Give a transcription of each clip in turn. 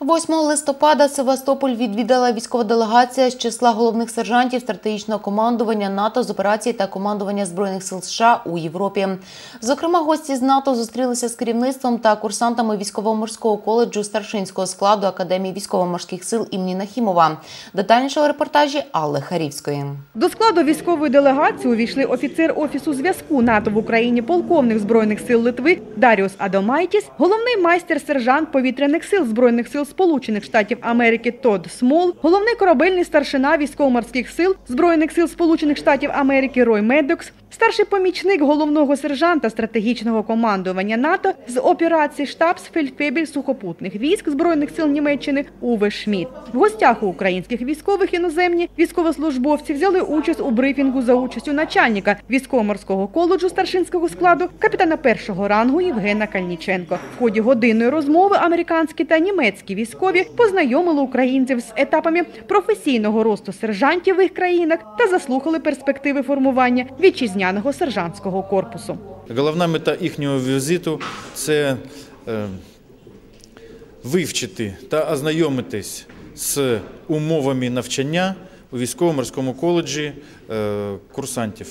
8 листопада Севастополь відвідала військова делегація з числа головних сержантів стратегічного командування НАТО з операції та командування збройних сил США у Європі. Зокрема, гості з НАТО зустрілися з керівництвом та курсантами військово-морського коледжу старшинського складу Академії військово-морських сил імені Нахімова. Детальніше у репортажі Алли Харівської. До складу військової делегації увійшли офіцер офісу зв'язку НАТО в Україні, полковник збройних сил Литви Даріус Адамайтіс, головний майстер-сержант повітряних сил збройних сил Сполучених Штатів Америки Тодд Смол, головний корабельний старшина військово-морських сил збройних сил Сполучених Штатів Америки Рой Медокс, старший помічник головного сержанта стратегічного командування НАТО з операції штабсфельдфебель сухопутних військ збройних сил Німеччини Уве Шмідт. В гостях у українських військових іноземні військовослужбовці взяли участь у брифінгу за участю начальника військово-морського коледжу старшинського складу капітана першого рангу Євгена Кальніченко. В ході годинної розмови американські та німецькі військові познайомили українців з етапами професійного росту сержантів в їх країнах та заслухали перспективи формування вітчизняного сержантського корпусу. Головна мета їхнього візиту це е, вивчити та ознайомитись з умовами навчання у військово-морському коледжі е, курсантів.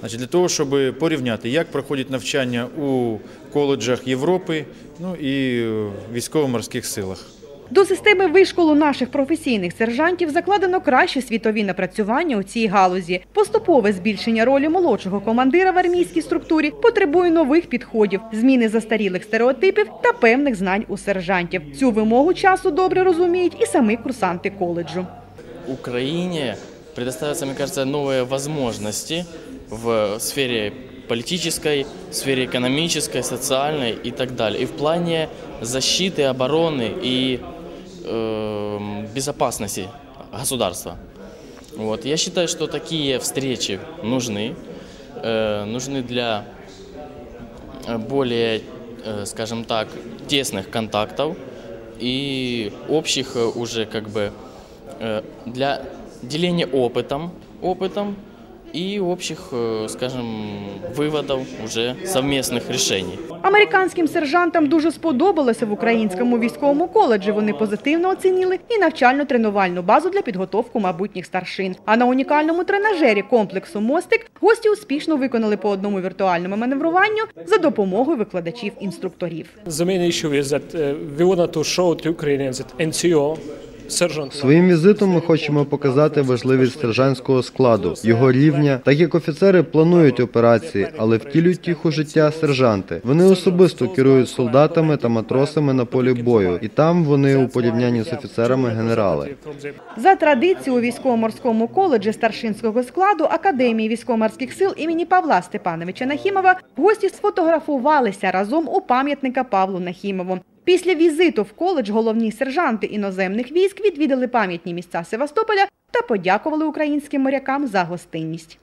Значить, для того, щоб порівняти, як проходять навчання у коледжах Європи ну і військово-морських силах. До системи вишколу наших професійних сержантів закладено кращі світові напрацювання у цій галузі. Поступове збільшення ролі молодшого командира в армійській структурі потребує нових підходів, зміни застарілих стереотипів та певних знань у сержантів. Цю вимогу часу добре розуміють і самі курсанти коледжу. Украине предоставятся, мне кажется, новые возможности в сфере политической, в сфере экономической, социальной и так далее. И в плане защиты, обороны и э, безопасности государства. Вот. Я считаю, что такие встречи нужны, э, нужны для э, более, э, скажем так, тесных контактов и общих э, уже как бы э, для деления опытом, опытом и общих, э, скажем, выводов уже совместных решений. Американським сержантам дуже сподобалося в українському військовому коледжі. Вони позитивно оцінили і навчально-тренувальну базу для підготовки майбутніх старшин. А на унікальному тренажері комплексу Мостик гості успішно виконали по одному віртуальному маневруванню за допомогою викладачів-інструкторів. The main issue is that uh, we want to show to Ukrainians that NCO, Sergeant Своїм візитом ми хочемо показати важливість сержантського складу, його рівня, так як офіцери планують операції, але втілюють їх у життя сержанти. Вони особисто керують солдатами та матросами на полі бою, і там вони у порівнянні з офіцерами генерали. За традицією у військово-морському коледжі старшинського складу Академії військово-морських сил імені Павла Степановича Нахімова гості сфотографувалися разом у пам'ятника Павлу Нахімову. Після візиту в коледж головні сержанти іноземних військ відвідали пам'ятні місця Севастополя та подякували українським морякам за гостинність.